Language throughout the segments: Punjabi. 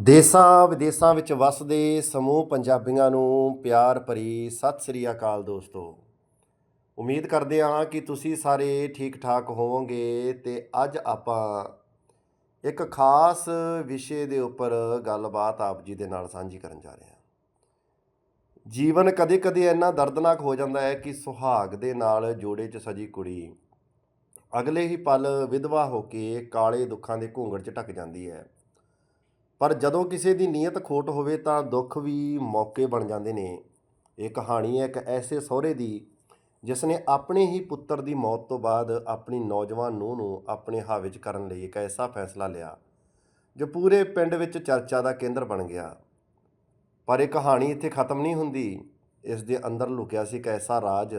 ਦੇਸਾਂ ਵਿਦੇਸਾਂ ਵਿੱਚ ਵੱਸਦੇ ਸਮੂਹ ਪੰਜਾਬੀਆਂ ਨੂੰ ਪਿਆਰ ਭਰੀ ਸਤਿ ਸ੍ਰੀ ਅਕਾਲ ਦੋਸਤੋ। ਉਮੀਦ ਕਰਦੇ ਹਾਂ ਕਿ ਤੁਸੀਂ ਸਾਰੇ ਠੀਕ ਠਾਕ ਹੋਵੋਗੇ ਤੇ ਅੱਜ ਆਪਾਂ ਇੱਕ ਖਾਸ ਵਿਸ਼ੇ ਦੇ ਉੱਪਰ ਗੱਲਬਾਤ ਆਪ ਜੀ ਦੇ ਨਾਲ ਸਾਂਝੀ ਕਰਨ ਜਾ ਰਹੇ ਹਾਂ। ਜੀਵਨ ਕਦੇ-ਕਦੇ ਇੰਨਾ ਦਰਦਨਾਕ ਹੋ ਜਾਂਦਾ ਹੈ ਕਿ ਸੁਹਾਗ ਦੇ ਨਾਲ ਜੋੜੇ 'ਚ ਸਜੀ ਕੁੜੀ ਅਗਲੇ ਹੀ ਪਲ ਵਿਧਵਾ ਹੋ ਕੇ ਕਾਲੇ ਦੁੱਖਾਂ ਦੇ ਘੂੰਗੜ 'ਚ ਢੱਕ ਜਾਂਦੀ ਹੈ। ਪਰ ਜਦੋਂ ਕਿਸੇ ਦੀ ਨੀਅਤ ਖੋਟ ਹੋਵੇ ਤਾਂ ਦੁੱਖ ਵੀ ਮੌਕੇ ਬਣ ਜਾਂਦੇ ਨੇ। ਇਹ ਕਹਾਣੀ ਹੈ ਇੱਕ ਐਸੇ ਸਹੁਰੇ ਦੀ, ਜਿਸ ਨੇ ਆਪਣੇ ਹੀ ਪੁੱਤਰ ਦੀ ਮੌਤ ਤੋਂ ਬਾਅਦ ਆਪਣੀ ਨੌਜਵਾਨ ਨੂੰਹ ਨੂੰ ਆਪਣੇ ਹਾਵੇ ਵਿੱਚ ਕਰਨ ਲਈ ਇੱਕ ਐਸਾ ਫੈਸਲਾ ਲਿਆ, ਜੋ ਪੂਰੇ ਪਿੰਡ ਵਿੱਚ ਚਰਚਾ ਦਾ ਕੇਂਦਰ ਬਣ ਗਿਆ। ਪਰ ਇਹ ਕਹਾਣੀ ਇੱਥੇ ਖਤਮ ਨਹੀਂ ਹੁੰਦੀ। ਇਸ ਦੇ ਅੰਦਰ ਲੁਕਿਆ ਸੀ ਇੱਕ ਐਸਾ ਰਾਜ,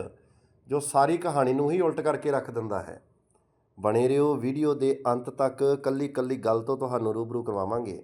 ਜੋ ਸਾਰੀ ਕਹਾਣੀ ਨੂੰ ਹੀ ਉਲਟ ਕਰਕੇ ਰੱਖ ਦਿੰਦਾ ਹੈ। ਬਣੇ ਰਹੋ ਵੀਡੀਓ ਦੇ ਅੰਤ ਤੱਕ ਕੱਲੀ ਕੱਲੀ ਗੱਲ ਤੋਂ ਤੁਹਾਨੂੰ ਰੂਬਰੂ ਕਰਵਾਵਾਂਗੇ।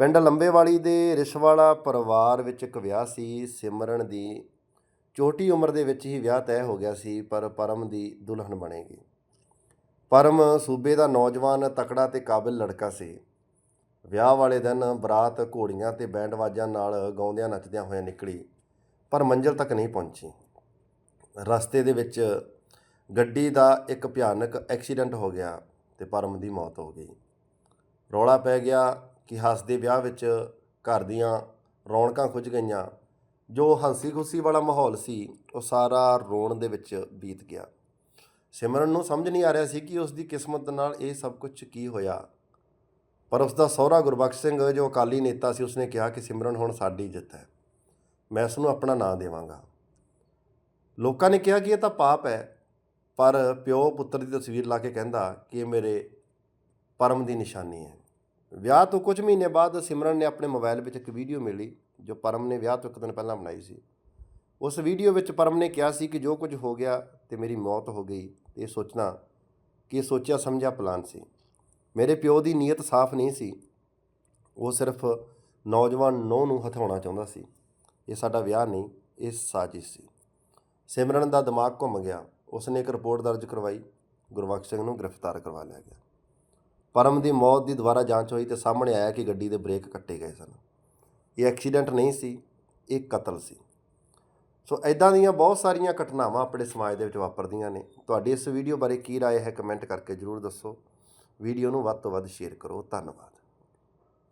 ਪਿੰਡ ਲੰਬੇਵਾਲੀ ਦੇ ਰਿਸ਼ਵਾਲਾ ਪਰਿਵਾਰ ਵਿੱਚ ਇੱਕ ਵਿਆਹ ਸੀ। ਸਿਮਰਨ ਦੀ ਛੋਟੀ ਉਮਰ ਦੇ ਵਿੱਚ ਹੀ ਵਿਆਹ ਤੈਅ ਹੋ ਗਿਆ ਸੀ, ਪਰ ਪਰਮ ਦੀ ਦੁਲਹਨ ਬਣੇਗੀ ਪਰਮ ਸੂਬੇ ਦਾ ਨੌਜਵਾਨ ਤਕੜਾ ਤੇ ਕਾਬਿਲ ਲੜਕਾ ਸੀ। ਵਿਆਹ ਵਾਲੇ ਦਿਨ ਬਰਾਤ ਘੋੜੀਆਂ ਤੇ ਬੈਂਡ ਵਾਜਾਂ ਨਾਲ ਗਾਉਂਦਿਆਂ ਨੱਚਦਿਆਂ ਹੋਇਆਂ ਨਿਕਲੀ, ਪਰ ਮੰਜ਼ਿਲ ਤੱਕ ਨਹੀਂ ਪਹੁੰਚੀ। ਰਸਤੇ ਦੇ ਵਿੱਚ ਗੱਡੀ ਦਾ ਇੱਕ ਭਿਆਨਕ ਐਕਸੀਡੈਂਟ ਹੋ ਗਿਆ ਤੇ ਪਰਮ ਦੀ ਮੌਤ ਹੋ ਗਈ। ਰੌਲਾ ਪੈ ਗਿਆ। ਕਿ ਹੱਸਦੇ ਵਿਆਹ ਵਿੱਚ ਘਰ ਦੀਆਂ ਰੌਣਕਾਂ ਖੁੱਝ ਗਈਆਂ। ਜੋ ਹੰਸੀ ਖੁਸ਼ੀ ਵਾਲਾ ਮਾਹੌਲ ਸੀ, ਉਹ ਸਾਰਾ ਰੋਣ ਦੇ ਵਿੱਚ ਬੀਤ ਗਿਆ। ਸਿਮਰਨ ਨੂੰ ਸਮਝ ਨਹੀਂ ਆ ਰਿਹਾ ਸੀ ਕਿ ਉਸ ਦੀ ਕਿਸਮਤ ਨਾਲ ਇਹ ਸਭ ਕੁਝ ਕੀ ਹੋਇਆ। ਪਰ ਉਸ ਦਾ ਸਹੁਰਾ ਗੁਰਬਖਸ਼ ਸਿੰਘ, ਜੋ ਅਕਾਲੀ ਨੇਤਾ ਸੀ, ਉਸਨੇ ਕਿਹਾ ਕਿ ਸਿਮਰਨ ਹੁਣ ਸਾਡੀ ਜਿੱਤ ਹੈ। ਮੈਂ ਉਸ ਨੂੰ ਆਪਣਾ ਨਾਂ ਦੇਵਾਂਗਾ। ਲੋਕਾਂ ਨੇ ਕਿਹਾ ਕਿ ਇਹ ਤਾਂ ਪਾਪ ਹੈ, ਪਰ ਪਿਓ ਪੁੱਤਰ ਦੀ ਤਸਵੀਰ ਲਾ ਕੇ ਕਹਿੰਦਾ ਕਿ ਇਹ ਮੇਰੇ ਪਰਮ ਦੀ ਨਿਸ਼ਾਨੀ ਹੈ। ਵਿਆਹ ਤੋਂ ਕੁਝ ਮਹੀਨੇ ਬਾਅਦ ਸਿਮਰਨ ਨੇ ਆਪਣੇ ਮੋਬਾਈਲ ਵਿੱਚ ਇੱਕ ਵੀਡੀਓ ਮਿਲੀ, ਜੋ ਪਰਮ ਨੇ ਵਿਆਹ ਤੋਂ ਇੱਕ ਦਿਨ ਪਹਿਲਾਂ ਬਣਾਈ ਸੀ। ਉਸ ਵੀਡੀਓ ਵਿੱਚ ਪਰਮ ਨੇ ਕਿਹਾ ਸੀ ਕਿ ਜੋ ਕੁਝ ਹੋ ਗਿਆ ਤੇ ਮੇਰੀ ਮੌਤ ਹੋ ਗਈ ਇਹ ਸੋਚਣਾ ਕਿ ਇਹ ਸੋਚਿਆ ਸਮਝਿਆ ਪਲਾਨ ਸੀ। ਮੇਰੇ ਪਿਓ ਦੀ ਨੀਅਤ ਸਾਫ਼ ਨਹੀਂ ਸੀ। ਉਹ ਸਿਰਫ ਨੌਜਵਾਨ ਨੂੰਹ ਨੂੰ ਹਥਾਉਣਾ ਚਾਹੁੰਦਾ ਸੀ। ਇਹ ਸਾਡਾ ਵਿਆਹ ਨਹੀਂ, ਇਹ ਸਾਜ਼ਿਸ਼ ਸੀ। ਸਿਮਰਨ ਦਾ ਦਿਮਾਗ ਘੁੰਮ ਗਿਆ। ਉਸਨੇ ਇੱਕ ਰਿਪੋਰਟ ਦਰਜ ਕਰਵਾਈ। ਗੁਰਬਖਸ਼ ਸਿੰਘ ਨੂੰ ਗ੍ਰਿਫਤਾਰ ਕਰਵਾ ਲਿਆ ਗਿਆ। ਪਰਮ ਦੀ ਮੌਤ ਦੀ ਦੁਬਾਰਾ ਜਾਂਚ ਹੋਈ ਤੇ ਸਾਹਮਣੇ ਆਇਆ ਕਿ ਗੱਡੀ ਦੇ ਬ੍ਰੇਕ ਕੱਟੇ ਗਏ ਸਨ ਇਹ ਐਕਸੀਡੈਂਟ ਨਹੀਂ ਸੀ ਇਹ ਕਤਲ ਸੀ ਸੋ ਐਦਾਂ ਦੀਆਂ ਬਹੁਤ ਸਾਰੀਆਂ ਘਟਨਾਵਾਂ ਆਪਣੇ ਸਮਾਜ ਦੇ ਵਿੱਚ ਵਾਪਰਦੀਆਂ ਨੇ ਤੁਹਾਡੀ ਇਸ ਵੀਡੀਓ ਬਾਰੇ ਕੀ رائے ਹੈ ਕਮੈਂਟ ਕਰਕੇ ਜਰੂਰ ਦੱਸੋ ਵੀਡੀਓ ਨੂੰ ਵੱਧ ਤੋਂ ਵੱਧ ਸ਼ੇਅਰ ਕਰੋ ਧੰਨਵਾਦ